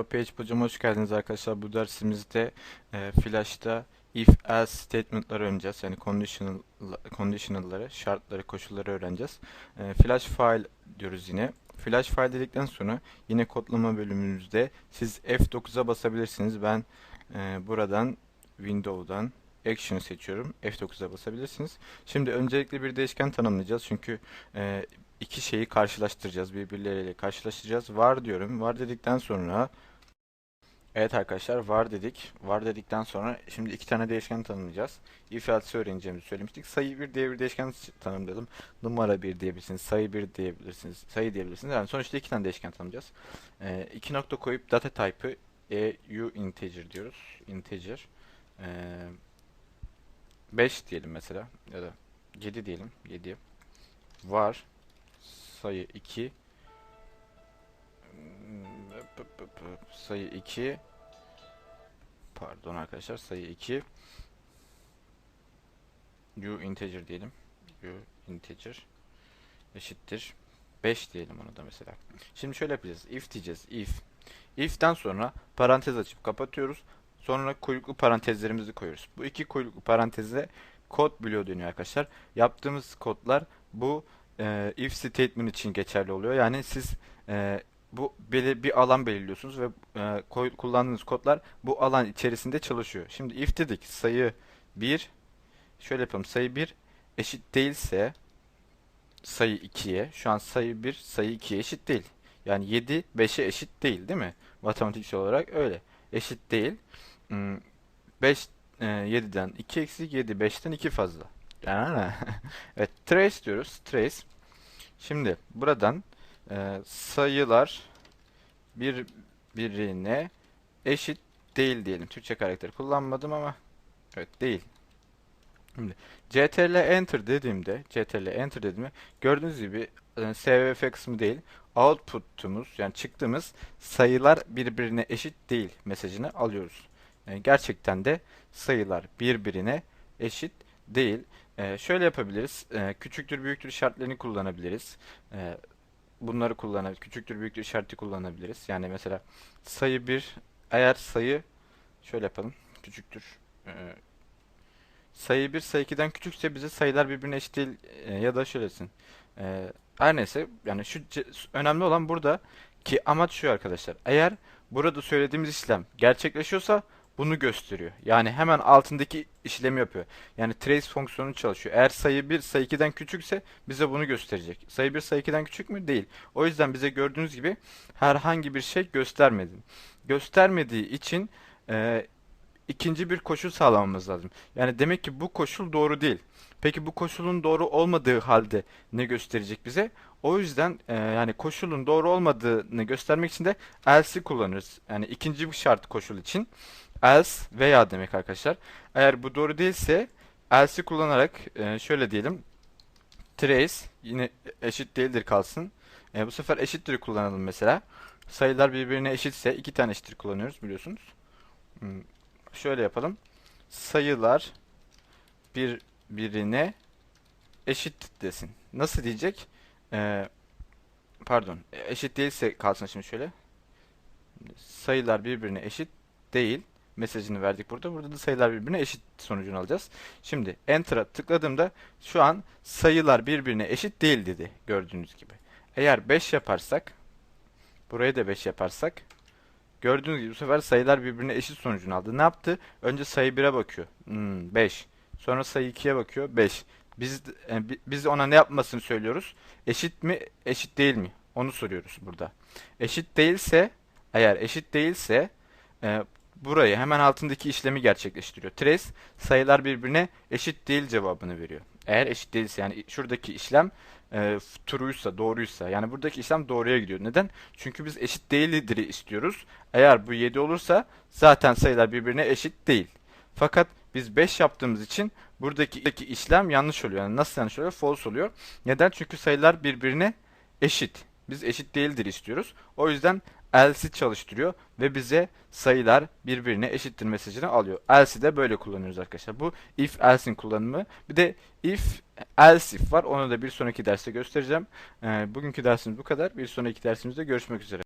PHP hocam hoş geldiniz arkadaşlar. Bu dersimizde e, Flash'ta if else statement'ları öğreneceğiz. Yani conditional conditional'ları, şartları, koşulları öğreneceğiz. E, Flash file diyoruz yine. Flash file dedikten sonra yine kodlama bölümümüzde siz F9'a basabilirsiniz. Ben e, buradan Window'dan Action'ı seçiyorum. F9'a basabilirsiniz. Şimdi öncelikle bir değişken tanımlayacağız. Çünkü e, iki şeyi karşılaştıracağız. Birbirleriyle karşılaştıracağız. Var diyorum. Var dedikten sonra Evet arkadaşlar var dedik. Var dedikten sonra şimdi iki tane değişken tanımlayacağız. If else öğreneceğimizi söylemiştik. Sayı bir diye bir değişken tanımladım. Numara bir diyebilirsiniz. Sayı bir diyebilirsiniz. Sayı diyebilirsiniz. Yani sonuçta iki tane değişken tanımlayacağız. Ee, iki nokta koyup data type'ı EU integer diyoruz. Integer. Ee, 5 diyelim mesela. Ya da 7 diyelim. 7. Var. Sayı 2 sayı 2 pardon arkadaşlar sayı 2 u integer diyelim u integer eşittir 5 diyelim onu da mesela. Şimdi şöyle yapacağız. If diyeceğiz. If. If'ten sonra parantez açıp kapatıyoruz. Sonra kuyruklu parantezlerimizi koyuyoruz. Bu iki kuyruklu paranteze kod bloğu dönüyor arkadaşlar. Yaptığımız kodlar bu e, if statement için geçerli oluyor. Yani siz e, bu belir bir alan belirliyorsunuz ve e, koy, kullandığınız kodlar bu alan içerisinde çalışıyor. Şimdi if dedik sayı 1 şöyle yapalım sayı 1 eşit değilse sayı 2'ye şu an sayı 1 sayı 2'ye eşit değil. Yani 7 5'e eşit değil değil mi? Matematiksel olarak öyle. Eşit değil. 5 e, 7'den 2 eksik 7 5'ten 2 fazla. Evet trace diyoruz. Trace. Şimdi buradan e, sayılar birbirine eşit değil diyelim. Türkçe karakteri kullanmadım ama evet değil. Şimdi ctrl enter dediğimde ctrl enter dediğimde gördüğünüz gibi e, svf kısmı değil output'umuz yani çıktığımız sayılar birbirine eşit değil mesajını alıyoruz. Yani gerçekten de sayılar birbirine eşit değil. Ee, şöyle yapabiliriz. Ee, küçüktür büyüktür şartlarını kullanabiliriz. Ee, bunları kullanabiliriz. Küçüktür büyüktür işareti kullanabiliriz. Yani mesela sayı 1 eğer sayı şöyle yapalım. Küçüktür. Ee, sayı 1 sayı 2'den küçükse bize sayılar birbirine eşit değil e, ya da şöylesin. Ee, her neyse yani şu önemli olan burada ki amaç şu arkadaşlar. Eğer burada söylediğimiz işlem gerçekleşiyorsa bunu gösteriyor. Yani hemen altındaki işlemi yapıyor. Yani trace fonksiyonu çalışıyor. Eğer sayı 1 sayı 2'den küçükse bize bunu gösterecek. Sayı 1 sayı 2'den küçük mü? Değil. O yüzden bize gördüğünüz gibi herhangi bir şey göstermedi. Göstermediği için e, ikinci bir koşul sağlamamız lazım. Yani demek ki bu koşul doğru değil. Peki bu koşulun doğru olmadığı halde ne gösterecek bize? O yüzden e, yani koşulun doğru olmadığını göstermek için de else'i kullanırız. Yani ikinci bir şart koşul için else veya demek arkadaşlar. Eğer bu doğru değilse else'i kullanarak e, şöyle diyelim. Trace yine eşit değildir kalsın. E, bu sefer eşittir kullanalım mesela. Sayılar birbirine eşitse iki tane eşittir kullanıyoruz biliyorsunuz. Hmm, şöyle yapalım. Sayılar birbirine eşit desin. Nasıl diyecek? Ee, pardon. Eşit değilse kalsın şimdi şöyle. Sayılar birbirine eşit değil mesajını verdik burada. Burada da sayılar birbirine eşit sonucunu alacağız. Şimdi Enter'a tıkladığımda şu an sayılar birbirine eşit değil dedi gördüğünüz gibi. Eğer 5 yaparsak buraya da 5 yaparsak gördüğünüz gibi bu sefer sayılar birbirine eşit sonucunu aldı. Ne yaptı? Önce sayı 1'e bakıyor. Hmm, 5. Sonra sayı 2'ye bakıyor. 5. Biz, e, biz ona ne yapmasını söylüyoruz? Eşit mi, eşit değil mi? Onu soruyoruz burada. Eşit değilse, eğer eşit değilse e, burayı hemen altındaki işlemi gerçekleştiriyor. Trace sayılar birbirine eşit değil cevabını veriyor. Eğer eşit değilse yani şuradaki işlem e, true'ysa, doğruysa yani buradaki işlem doğruya gidiyor. Neden? Çünkü biz eşit değildir istiyoruz. Eğer bu 7 olursa zaten sayılar birbirine eşit değil. Fakat biz 5 yaptığımız için buradaki işlem yanlış oluyor. Yani nasıl yanlış oluyor? False oluyor. Neden? Çünkü sayılar birbirine eşit. Biz eşit değildir istiyoruz. O yüzden else'i çalıştırıyor ve bize sayılar birbirine eşittir mesajını alıyor. Else'i de böyle kullanıyoruz arkadaşlar. Bu if else'in kullanımı. Bir de if else if var. Onu da bir sonraki derste göstereceğim. Ee, bugünkü dersimiz bu kadar. Bir sonraki dersimizde görüşmek üzere.